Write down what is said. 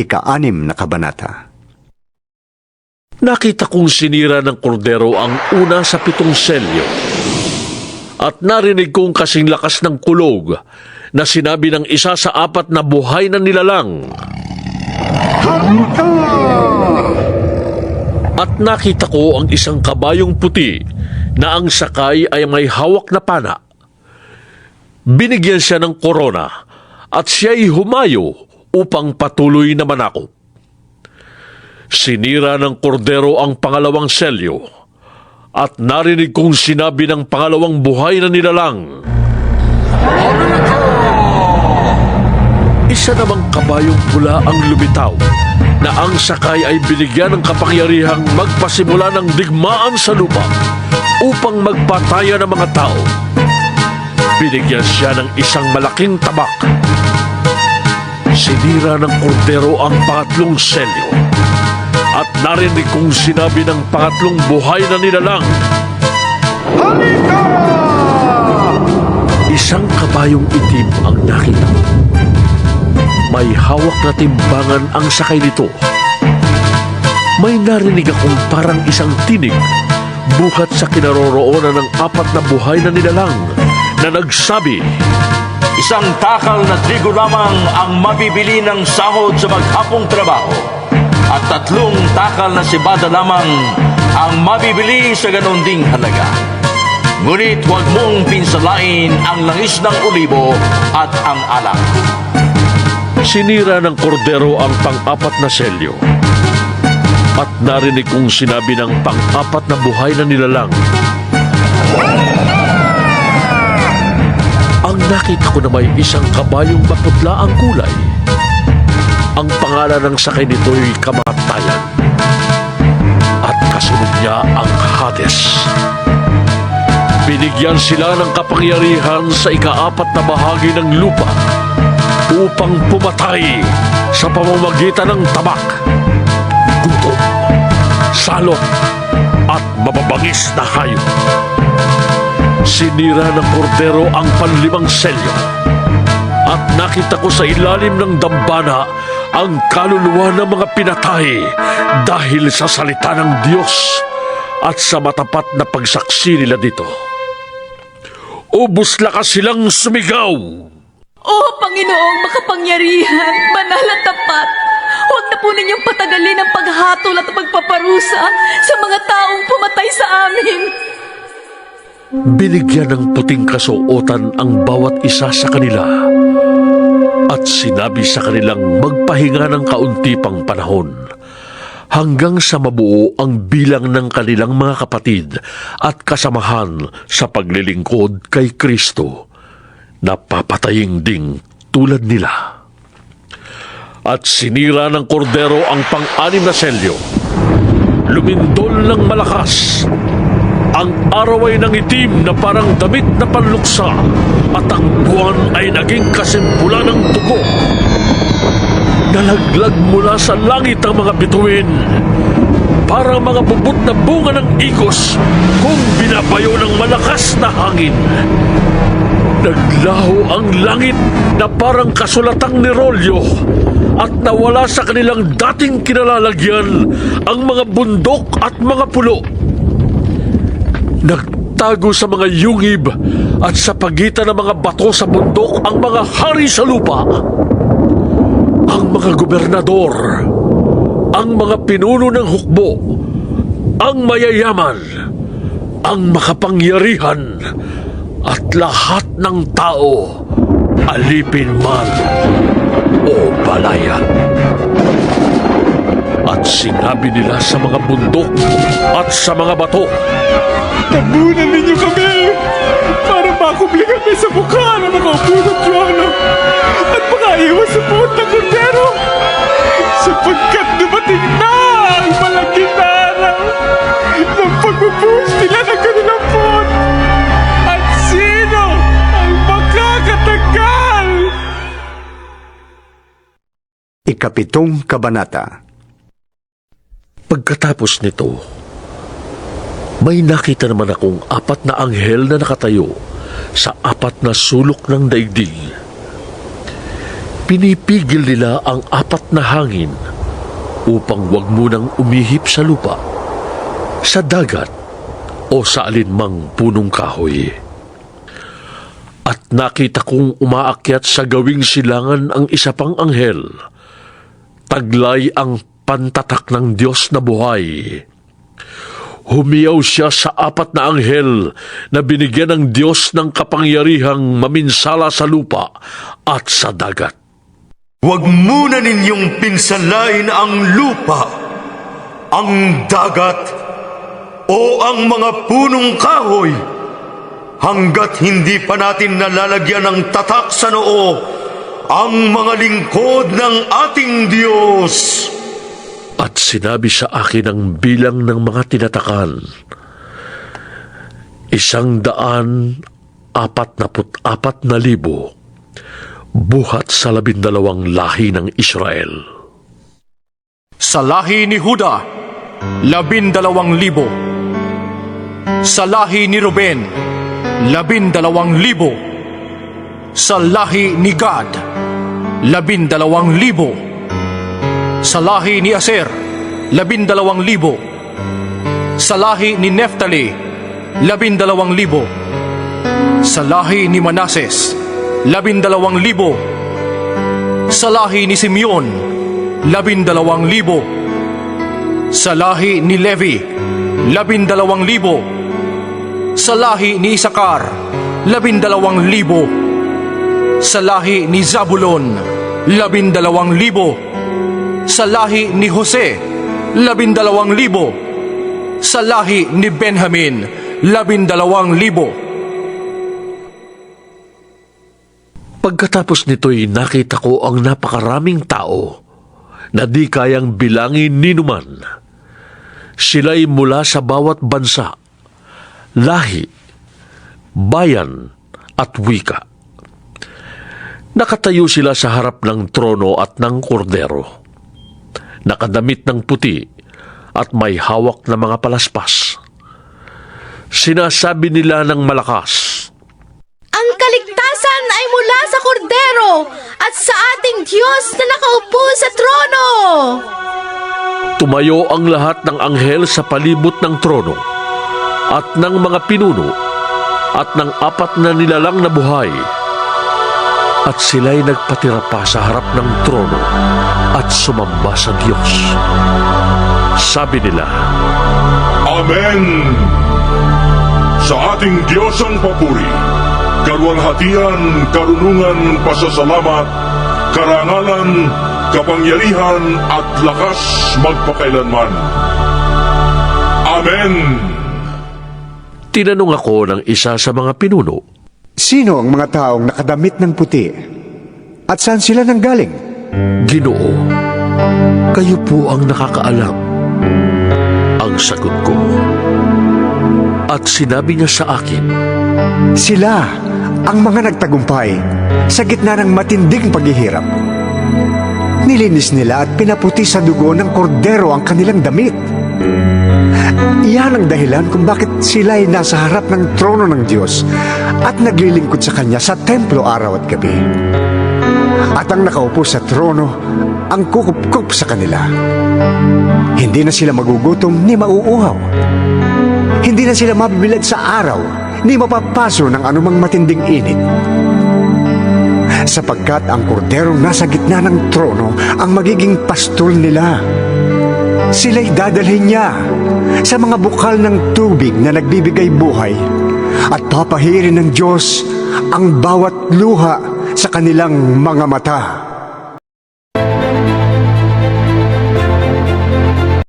Ika-anim na kabanata. Nakita kong sinira ng kordero ang una sa pitong selyo. At narinig kong kasing lakas ng kulog na sinabi ng isa sa apat na buhay na nilalang. At nakita ko ang isang kabayong puti na ang sakay ay may hawak na pana. Binigyan siya ng korona at siya'y humayo upang patuloy na manakop. Sinira ng kordero ang pangalawang selyo at narinig kong sinabi ng pangalawang buhay na nilalang. Isa namang kabayong pula ang lumitaw na ang sakay ay binigyan ng kapangyarihang magpasimula ng digmaan sa lupa upang magpataya ng mga tao. Binigyan siya ng isang malaking tabak. Sinira ng kordero ang pangatlong selyo at narinig kong sinabi ng pangatlong buhay na nilalang. Isang kabayong itim ang nakita ko. May hawak na timbangan ang sakay nito. May narinig akong parang isang tinig buhat sa kinaroroonan ng apat na buhay na nilalang na nagsabi, Isang takal na trigo lamang ang mabibili ng sahod sa maghapong trabaho at tatlong takal na sibada lamang ang mabibili sa ganon ding halaga. Ngunit huwag mong pinsalain ang langis ng olibo at ang alak. Sinira ng kordero ang pang-apat na selyo. At narinig kong sinabi ng pang-apat na buhay na nilalang. Nakita ko na may isang kabayong maputla ang kulay. Ang pangalan ng sakay nito'y kamatayan. At kasunod niya ang Hades. Binigyan sila ng kapangyarihan sa ikaapat na bahagi ng lupa upang pumatay sa pamamagitan ng tabak, gutom, salot, at mababangis na hayop. Sinira ng kordero ang panlimang selyo at nakita ko sa ilalim ng dambana ang kaluluwa ng mga pinatay dahil sa salita ng Diyos at sa matapat na pagsaksi nila dito. Ubus lakas silang sumigaw. O Panginoong makapangyarihan, banal at tapat, huwag na po ninyong patagalin ang paghatol at pagpaparusa sa mga taong pumatay sa amin. Binigyan ng puting kasuotan ang bawat isa sa kanila at sinabi sa kanilang magpahinga ng kaunti pang panahon hanggang sa mabuo ang bilang ng kanilang mga kapatid at kasamahan sa paglilingkod kay Kristo na papatayin ding tulad nila. At sinira ng kordero ang pang-anim na selyo. Lumindol ng malakas. Ang araw ay nangitim na parang damit na panluksa at ang buwan ay naging kasimpula ng dugo. Nalaglag mula sa langit ang mga bituin. Para mga bubot na bunga ng ikos kung binabayo ng malakas na hangin. Naglaho ang langit na parang kasulatang nirolyo at nawala sa kanilang dating kinalalagyan ang mga bundok at mga pulo. Nagtago sa mga yungib at sa pagitan ng mga bato sa bundok ang mga hari sa lupa. Ang mga gobernador, ang mga pinuno ng hukbo, ang mayayaman, ang makapangyarihan, at lahat ng tao, alipin man o balayan. Sinabi nila sa mga bundok at sa mga bato, Tabunan ninyo kami para makubli kami sa mukha ng mga upo ng trono at makaiwas sa buot ng kordero sapagkat dumating na ang malaking araw ng pagbubuhos nila ng kanilang buot at sino ang makakatagal? Ikapitong kabanata. Pagkatapos nito, may nakita naman akong apat na anghel na nakatayo sa apat na sulok ng daigdig. pinipigil nila ang apat na hangin upang wag munang umihip sa lupa, sa dagat o sa alinmang punong kahoy. At nakita kong umaakyat sa gawing silangan ang isa pang anghel. Taglay ang pantatak ng Diyos na buhay. Humiyaw siya sa apat na anghel na binigyan ng Diyos ng kapangyarihang maminsala sa lupa at sa dagat. Huwag muna ninyong pinsalain ang lupa, ang dagat, o ang mga punong kahoy hanggat hindi pa natin nalalagyan ng tatak sa noo ang mga lingkod ng ating Diyos. At sinabi sa akin ang bilang ng mga tinatakan. Isang daan apat na apat na libo buhat sa labindalawang lahi ng Israel. Sa lahi ni Huda, labindalawang libo. Sa lahi ni Ruben, labindalawang libo. Sa lahi ni Gad, labindalawang libo. Sa lahi ni Aser, labindalawang libo. Sa lahi ni Neftali, labindalawang libo. Sa lahi ni Manases, labindalawang libo. Sa lahi ni Simeon, labindalawang libo. Sa lahi ni Levi, labindalawang libo. Sa lahi ni Isakar, labindalawang libo. Sa lahi ni Zabulon, labindalawang libo. Sa lahi ni Jose, labindalawang libo. Sa lahi ni Benjamin, labindalawang libo. Pagkatapos nito'y nakita ko ang napakaraming tao na di kayang bilangin ni numan. Sila'y mula sa bawat bansa, lahi, bayan at wika. Nakatayo sila sa harap ng trono at ng kordero. Nakadamit ng puti at may hawak na mga palaspas. Sinasabi nila ng malakas, Ang kaligtasan ay mula sa kordero at sa ating Diyos na nakaupo sa trono. Tumayo ang lahat ng anghel sa palibot ng trono at ng mga pinuno at ng apat na nilalang na buhay. At sila'y nagpatira pa sa harap ng trono at sumamba sa Diyos. Sabi nila, Amen! Sa ating Diyos ang papuri, kalwalhatian, karunungan, pasasalamat, karangalan, kapangyarihan at lakas magpakailanman. Amen! tinanong ako ng isa sa mga pinuno, Sino ang mga taong nakadamit ng puti? At saan sila nanggaling? Ginoo, kayo po ang nakakaalam. Ang sagot ko. At sinabi niya sa akin, Sila ang mga nagtagumpay sa gitna ng matinding paghihirap. Nilinis nila at pinaputi sa dugo ng kordero ang kanilang damit. Iyan ang dahilan kung bakit sila ay nasa harap ng trono ng Diyos at naglilingkod sa Kanya sa templo araw at gabi. At ang nakaupo sa trono ang kukup-kup sa kanila. Hindi na sila magugutom ni mauuhaw. Hindi na sila mabibilad sa araw ni mapapaso ng anumang matinding init. Sapagkat ang korderong nasa gitna ng trono ang magiging pastol nila. Sila'y dadalhin niya sa mga bukal ng tubig na nagbibigay buhay at papahirin ng Diyos ang bawat luha sa kanilang mga mata.